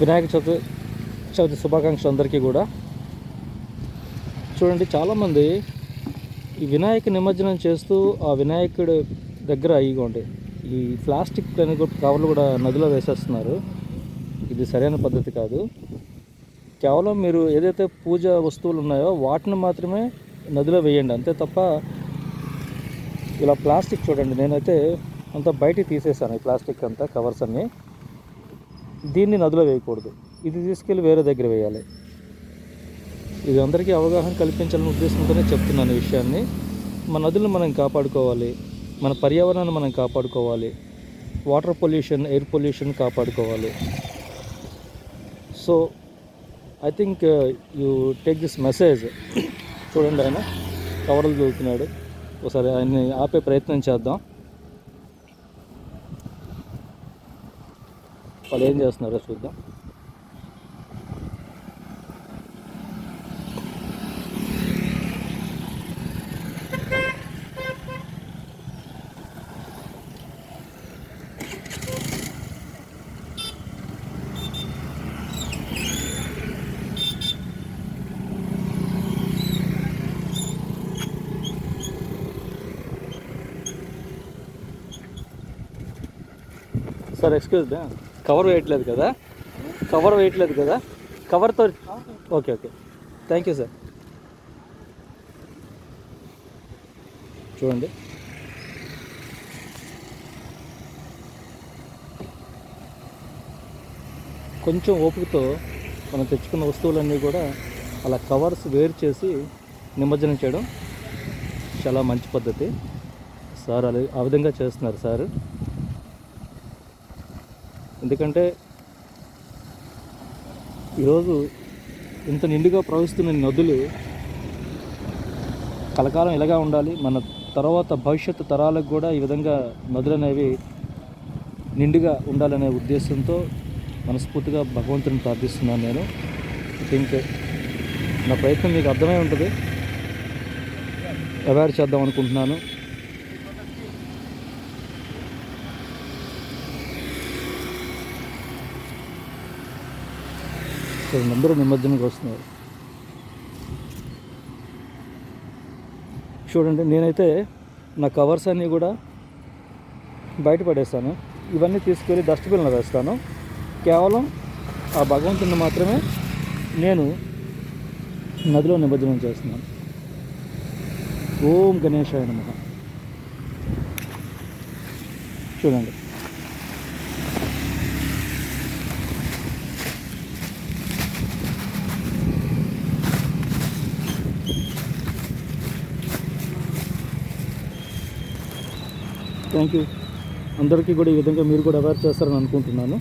వినాయక చవితి చవితి శుభాకాంక్షలు అందరికీ కూడా. చూడండి చాలామంది ఈ వినాయక నిమజ్జనం చేస్తూ ఆ వినాయకుడు దగ్గర ఇగోండి ఈ ప్లాస్టిక్ కవర్లు కూడా నదిలో వేసేస్తున్నారు. ఇది సరైన పద్ధతి కాదు. కేవలం మీరు ఏదైతే పూజ వస్తువులు ఉన్నాయో వాటిని మాత్రమే నదిలో వేయండి. అంతే తప్ప ఇలా ప్లాస్టిక్ చూడండి నేనైతే అంతా బయటికి తీసేసాను ఈ ప్లాస్టిక్ అంతా కవర్స్ అన్నీ. దీన్ని నదిలో వేయకూడదు. ఇది తీసుకెళ్ళి వేరే దగ్గర వేయాలి. ఇది అందరికీ అవగాహన కల్పించాలనే ఉద్దేశంతోనే చెప్తున్నాను ఈ విషయాన్ని. మన నదులను మనం కాపాడుకోవాలి. మన పర్యావరణాన్ని మనం కాపాడుకోవాలి. వాటర్ పొల్యూషన్ ఎయిర్ పొల్యూషన్ కాపాడుకోవాలి. So I think you take this message చూడండి ఆయన కవర్లు చదువుతున్నాడు ఒకసారి ఆయన్ని ఆపే ప్రయత్నం చేద్దాం. వాళ్ళు ఏం చేస్తున్నారో చూద్దాం సార్ ఎక్స్క్యూజ్ దా కవర్ వేయట్లేదు కదా? కవర్ వేయట్లేదు కదా? కవర్తో okay okay thank you sir చూడండి. కొంచెం ఓపికతో మనం తెచ్చుకున్న వస్తువులన్నీ కూడా అలా కవర్స్ వేరు చేసి నిమజ్జనం చేయడం చాలా మంచి పద్ధతి. సార్ అలా ఆ విధంగా చేస్తున్నారు సార్. ఎందుకంటే ఈరోజు ఇంత నిండుగా ప్రవహిస్తున్న నదులు కలకాలం ఇలాగా ఉండాలి. మన తర్వాత భవిష్యత్తు తరాలకు కూడా ఈ విధంగా నదులు అనేవి నిండుగా ఉండాలనే ఉద్దేశంతో మనస్ఫూర్తిగా భగవంతుని ప్రార్థిస్తున్నాను నేను. థింక్ నా ప్రయత్నం మీకు అర్థమై ఉంటుంది. అవేర్ చేద్దాం అనుకుంటున్నాను. చూడండి అందరూ నిమజ్జనంకి వస్తున్నారు. చూడండి నేనైతే నా కవర్స్ అన్నీ కూడా బయట పడేస్తాను. ఇవన్నీ తీసుకెళ్ళి డస్ట్బిన్లో వేస్తాను. కేవలం ఆ భగవంతుని మాత్రమే నేను నదిలో నిమజ్జనం చేస్తున్నాను. ఓం గణేశాయ నమః. చూడండి. థ్యాంక్ యూ అందరికీ కూడా ఈ విధంగా మీరు కూడా అవేర్ చేస్తారని అనుకుంటున్నాను.